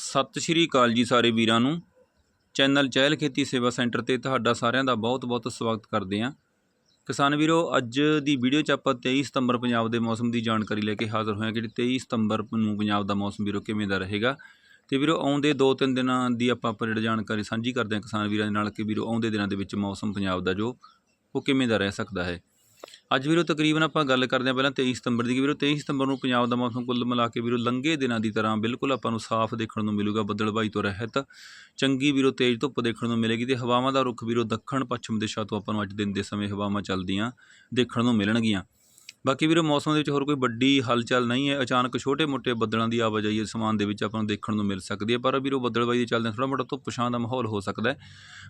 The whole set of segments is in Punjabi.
ਸਤਿ ਸ਼੍ਰੀ ਅਕਾਲ ਜੀ ਸਾਰੇ ਵੀਰਾਂ ਨੂੰ। ਚੈਨਲ ਚਹਿਲ ਖੇਤੀ ਸੇਵਾ ਸੈਂਟਰ ਤੇ ਤੁਹਾਡਾ ਸਾਰਿਆਂ ਦਾ ਬਹੁਤ-ਬਹੁਤ ਸਵਾਗਤ ਕਰਦੇ ਹਾਂ। ਕਿਸਾਨ ਵੀਰੋ, ਅੱਜ ਦੀ ਵੀਡੀਓ 'ਚ ਆਪਾਂ 23 ਸਤੰਬਰ ਪੰਜਾਬ ਦੇ ਮੌਸਮ ਦੀ ਜਾਣਕਾਰੀ ਲੈ ਕੇ ਹਾਜ਼ਰ ਹੋਏ ਹਾਂ ਕਿ 23 ਸਤੰਬਰ ਨੂੰ ਪੰਜਾਬ ਦਾ ਮੌਸਮ ਵੀਰੋ ਕਿਵੇਂ ਦਾ ਰਹੇਗਾ। ਤੇ ਵੀਰੋ, ਆਉਂਦੇ 2-3 ਦਿਨਾਂ ਦੀ ਆਪਾਂ ਅਪਡੇਟ ਜਾਣਕਾਰੀ ਸਾਂਝੀ ਕਰਦੇ ਹਾਂ ਕਿਸਾਨ ਵੀਰਾਂ ਦੇ ਨਾਲ ਕਿ ਵੀਰੋ, ਆਉਂਦੇ ਦਿਨਾਂ ਦੇ ਵਿੱਚ ਮੌਸਮ ਪੰਜਾਬ ਦਾ ਜੋ ਉਹ ਕਿਵੇਂ ਦਾ ਰਹਿ ਸਕਦਾ ਹੈ। ਅੱਜ ਵੀਰੋ ਤਕਰੀਬਨ ਆਪਾਂ ਗੱਲ ਕਰਦੇ ਹਾਂ ਪਹਿਲਾਂ 23 ਸਤੰਬਰ ਦੀ, ਵੀਰੋ 23 ਸਤੰਬਰ ਨੂੰ ਪੰਜਾਬ ਦਾ ਮੌਸਮ ਕੁੱਲ ਮਿਲਾ ਕੇ ਵੀਰੋ ਲੰਘੇ ਦਿਨਾਂ ਦੀ ਤਰ੍ਹਾਂ ਬਿਲਕੁਲ ਆਪਾਂ ਨੂੰ ਸਾਫ਼ ਦੇਖਣ ਨੂੰ ਮਿਲੂਗਾ, ਬੱਦਲਬਾਈ ਤੋਂ ਰਹਿਤ, ਚੰਗੀ ਵੀਰੋ ਤੇਜ਼ ਧੁੱਪ ਦੇਖਣ ਨੂੰ ਮਿਲੇਗੀ ਤੇ ਹਵਾਵਾਂ ਦਾ ਰੁਖ ਵੀਰੋ ਦੱਖਣ ਪੱਛਮ ਦਿਸ਼ਾ ਤੋਂ ਆਪਾਂ ਨੂੰ ਅੱਜ ਦਿਨ ਦੇ ਸਮੇਂ ਹਵਾਵਾਂ ਚੱਲਦੀਆਂ ਦੇਖਣ ਨੂੰ ਮਿਲਣਗੀਆਂ। ਬਾਕੀ ਵੀਰੋ, ਮੌਸਮ ਦੇ ਵਿੱਚ ਹੋਰ ਕੋਈ ਵੱਡੀ ਹਲਚਲ ਨਹੀਂ ਹੈ। ਅਚਾਨਕ ਛੋਟੇ-ਮੋਟੇ ਬੱਦਲਾਂ ਦੀ ਆਵਾਜਾਈ ਅਸਮਾਨ ਦੇ ਵਿੱਚ ਆਪਾਂ ਨੂੰ ਦੇਖਣ ਨੂੰ ਮਿਲ ਸਕਦੀ ਹੈ। ਪਰ ਵੀਰੋ ਬੱਦਲਬਾਈ ਦੇ ਚੱਲਦੇ ਥੋੜਾ ਮੋਟਾ ਧੁੱਪ ਛਾਂ ਦਾ ਮਾਹੌਲ ਹੋ ਸਕਦਾ ਹੈ।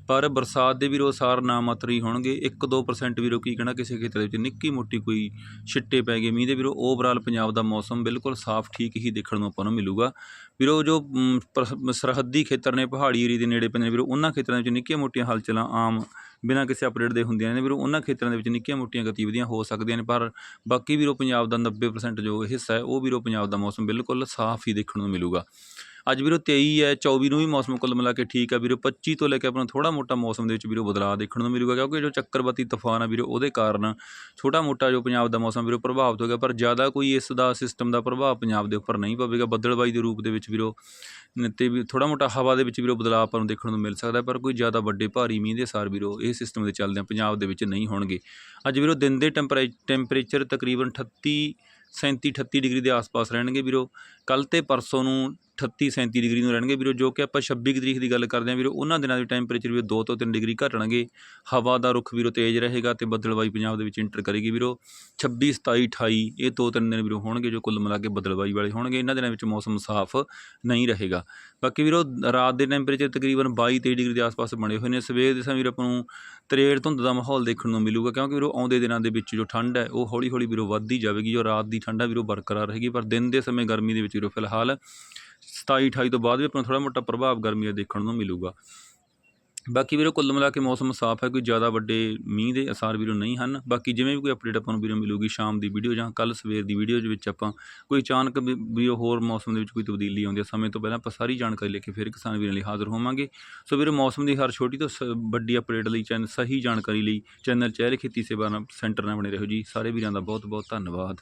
ਪਰ ਬਰਸਾਤ ਦੇ ਵੀਰੋ, ਸਾਰ ਨਾਮਾਤਰੀ ਹੋਣਗੇ। 1-2% ਵੀਰੋ, ਕੀ ਕਹਿਣਾ, ਕਿਸੇ ਖੇਤਰ ਦੇ ਵਿੱਚ ਨਿੱਕੀ ਮੋਟੀ ਕੋਈ ਛਿੱਟੇ ਪੈ ਗਏ। ਮੀਂਹ ਦੇ ਵੀਰੋ ਓਵਰਆਲ ਪੰਜਾਬ ਦਾ ਮੌਸਮ ਬਿਲਕੁਲ ਸਾਫ਼, ਠੀਕ ਹੀ ਦੇਖਣ ਨੂੰ ਆਪਾਂ ਨੂੰ ਮਿਲੂਗਾ। ਵੀਰੋ, ਜੋ ਸਰਹੱਦੀ ਖੇਤਰ ਨੇ, ਪਹਾੜੀ ਏਰੀਏ ਦੇ ਨੇੜੇ ਪੈਂਦੇ ਨੇ ਵੀਰੋ, ਉਹਨਾਂ ਖੇਤਰਾਂ ਵਿੱਚ ਨਿੱਕੀਆਂ ਮੋਟੀਆਂ ਹਲਚਲਾਂ ਆਮ ਬਿਨਾਂ ਕਿਸੇ ਅਪਡੇਟ ਦੇ ਹੁੰਦੀਆਂ ਨੇ, ਵੀਰੋ, ਉਹਨਾਂ ਖੇਤਰਾਂ ਦੇ ਵਿੱਚ ਨਿੱਕੀਆਂ ਮੋਟੀਆਂ ਗਤੀਵਿਧੀਆਂ ਹੋ ਸਕਦੀਆਂ ਨੇ, ਪਰ ਬਾਕੀ ਵੀਰੋ, ਪੰਜਾਬ ਦਾ 90% ਜੋ ਹਿੱਸਾ ਹੈ, ਉਹ ਵੀਰੋ, ਪੰਜਾਬ ਦਾ ਮੌਸਮ ਬਿਲਕੁਲ ਸਾਫ਼ ਹੀ ਦੇਖਣ ਨੂੰ ਮਿਲੂਗਾ। ਅੱਜ ਵੀਰੋ 23 ਹੈ 24 ਨੂੰ ਵੀ ਮੌਸਮ ਕੁੱਲ ਮਿਲਾ ਕੇ ਠੀਕ ਹੈ ਵੀਰੋ 25 ਤੋਂ ਲੈ ਕੇ ਆਪਣਾ ਥੋੜਾ ਮੋਟਾ ਮੌਸਮ ਦੇ ਵਿੱਚ ਵੀਰੋ ਬਦਲਾਅ ਦੇਖਣ ਨੂੰ ਮਿਲੂਗਾ, ਕਿਉਂਕਿ ਜੋ ਚੱਕਰਵਾਤੀ ਤੂਫਾਨ ਆ ਵੀਰੋ, ਉਹਦੇ ਕਾਰਨ ਛੋਟਾ ਮੋਟਾ ਜੋ ਪੰਜਾਬ ਦਾ ਮੌਸਮ ਵੀਰੋ ਪ੍ਰਭਾਵਿਤ ਹੋ ਗਿਆ, ਪਰ ਜ਼ਿਆਦਾ ਕੋਈ ਇਸ ਦਾ ਸਿਸਟਮ ਦਾ ਪ੍ਰਭਾਵ ਪੰਜਾਬ ਦੇ ਉੱਪਰ ਨਹੀਂ ਪਵੇਗਾ, ਬੱਦਲਬਾਈ ਦੇ ਰੂਪ ਦੇ ਵਿੱਚ ਵੀਰੋ ਨ- ਤੇ ਵੀ ਥੋੜਾ ਮੋਟਾ ਹਵਾ ਦੇ ਵਿੱਚ ਵੀਰੋ ਬਦਲਾਅ ਆਪਾਂ ਨੂੰ ਦੇਖਣ ਨੂੰ ਮਿਲ ਸਕਦਾ, ਪਰ ਕੋਈ ਜ਼ਿਆਦਾ ਵੱਡੇ ਭਾਰੀ ਮੀਂਹ ਦੇ ਸਾਰ ਵੀਰੋ ਇਹ ਸਿਸਟਮ ਦੇ ਚੱਲਦੇ ਪੰਜਾਬ ਦੇ ਵਿੱਚ ਨਹੀਂ ਹੋਣਗੇ। ਅੱਜ ਵੀਰੋ ਦਿਨ ਦੇ ਟੈਂਪਰੇ ਟੈਂਪਰੇਚਰ ਤਕਰੀਬਨ 38 37 38 ਡਿਗਰੀ ਦੇ ਆਸ-ਪਾਸ ਰਹਿਣਗੇ ਵੀਰੋ। ਕੱਲ ਤੇ ਪਰਸੋਂ ਨੂੰ 38 37 ਡਿਗਰੀ ਨੂੰ ਰਹਿਣਗੇ ਵੀਰੋ, ਜੋ ਕਿ ਆਪਾਂ 26 ਕੁ ਤਰੀਕ ਦੀ ਗੱਲ ਕਰਦੇ ਹਾਂ ਵੀਰੋ, ਉਹਨਾਂ ਦਿਨਾਂ ਦੇ ਟੈਂਪਰੇਚਰ ਵੀ 2 ਤੋਂ 3 ਡਿਗਰੀ ਘਟਣਗੇ ਹਵਾ ਦਾ ਰੁਖ ਵੀਰੋ ਤੇਜ਼ ਰਹੇਗਾ ਤੇ ਬੱਦਲਬਾਈ ਪੰਜਾਬ ਦੇ ਵਿੱਚ ਇੰਟਰ ਕਰੇਗੀ ਵੀਰੋ। 26 27 28 ਇਹ ਦੋ ਤਿੰਨ ਦਿਨ ਵੀਰੋ ਹੋਣਗੇ ਜੋ ਕੁੱਲ ਮਿਲਾ ਕੇ ਬੱਦਲਬਾਈ ਵਾਲੇ ਹੋਣਗੇ। ਇਹਨਾਂ ਦਿਨਾਂ ਵਿੱਚ ਮੌਸਮ ਸਾਫ਼ ਨਹੀਂ ਰਹੇਗਾ। ਬਾਕੀ ਵੀਰੋ, ਰਾਤ ਦੇ ਟੈਂਪਰੇਚਰ ਤਕਰੀਬਨ 22 23 ਡਿਗਰੀ ਦੇ ਆਸ-ਪਾਸ ਬਣੇ ਹੋਏ ਨੇ। ਸਵੇਰ ਦੇ ਸਮੇਂ ਵੀਰੋ ਆਪਾਂ ਨੂੰ ਤਰੇੜ ਧੁੰਦ ਦਾ ਮਾਹੌਲ ਦੇਖਣ ਨੂੰ ਮਿਲੂਗਾ, ਕਿਉਂਕਿ ਵੀਰੋ ਆਉਂਦੇ ਦਿਨਾਂ ਦੇ ਵਿੱਚ ਜੋ ਠੰਡ ਹੈ, ਉਹ ਹੌਲੀ-ਹੌਲੀ ਵੀਰੋ ਵੱਧਦੀ ਜਾਵੇਗੀ। ਜੋ ਰਾਤ ਦੀ ਠੰਡ ਹੈ ਵੀਰੋ ਬਰਕਰਾਰ ਰਹੇਗੀ ਪਰ ਦਿਨ ਦੇ ਸਮੇਂ ਗਰਮੀ ਦੇ ਵਿੱਚ ਵੀਰੋ ਫਿਲਹਾਲ 27 28 ਤੋਂ ਬਾਅਦ ਵੀ ਆਪਾਂ ਨੂੰ ਥੋੜਾ ਮੋਟਾ ਪ੍ਰਭਾਵ ਗਰਮੀ ਦਾ ਦੇਖਣ ਨੂੰ ਮਿਲੂਗਾ। ਬਾਕੀ ਵੀਰੋ ਕੁੱਲ ਮਿਲਾ ਕੇ ਮੌਸਮ ਸਾਫ਼ ਹੈ, ਕੋਈ ਜ਼ਿਆਦਾ ਵੱਡੇ ਮੀਂਹ ਦੇ ਅਸਾਰ ਵੀਰੋ ਨਹੀਂ ਹਨ। ਬਾਕੀ ਜਿਵੇਂ ਵੀ ਕੋਈ ਅਪਡੇਟ ਆਪਾਂ ਨੂੰ ਵੀਰੋ ਮਿਲੂਗੀ ਸ਼ਾਮ ਦੀ ਵੀਡੀਓ ਜਾਂ ਕੱਲ ਸਵੇਰ ਦੀ ਵੀਡੀਓ ਦੇ ਵਿੱਚ ਆਪਾਂ ਕੋਈ ਅਚਾਨਕ ਵੀ- ਵੀਰੋ ਹੋਰ ਮੌਸਮ ਦੇ ਵਿੱਚ ਕੋਈ ਤਬਦੀਲੀ ਆਉਂਦੀ ਹੈ ਸਮੇਂ ਤੋਂ ਪਹਿਲਾਂ ਆਪਾਂ ਸਾਰੀ ਜਾਣਕਾਰੀ ਲੈ ਕੇ ਫਿਰ ਕਿਸਾਨ ਵੀਰਾਂ ਲਈ ਹਾਜ਼ਰ ਹੋਵਾਂਗੇ। ਸੋ ਵੀਰੋ ਮੌਸਮ ਦੀ ਹਰ ਛੋਟੀ ਤੋਂ ਸ- ਵੱਡੀ ਅਪਡੇਟ ਲਈ ਚੈਨਲ ਸਹੀ ਜਾਣਕਾਰੀ ਲਈ ਚੈਨਲ ਚਹਿਲ ਖੇਤੀ ਸੇਵਾ ਨਾਲ ਸੈਂਟਰ ਨਾਲ ਬਣੇ ਰਹੋ ਜੀ। ਸਾਰੇ ਵੀਰਾਂ ਦਾ ਬਹੁਤ ਬਹੁਤ ਧੰਨਵਾਦ।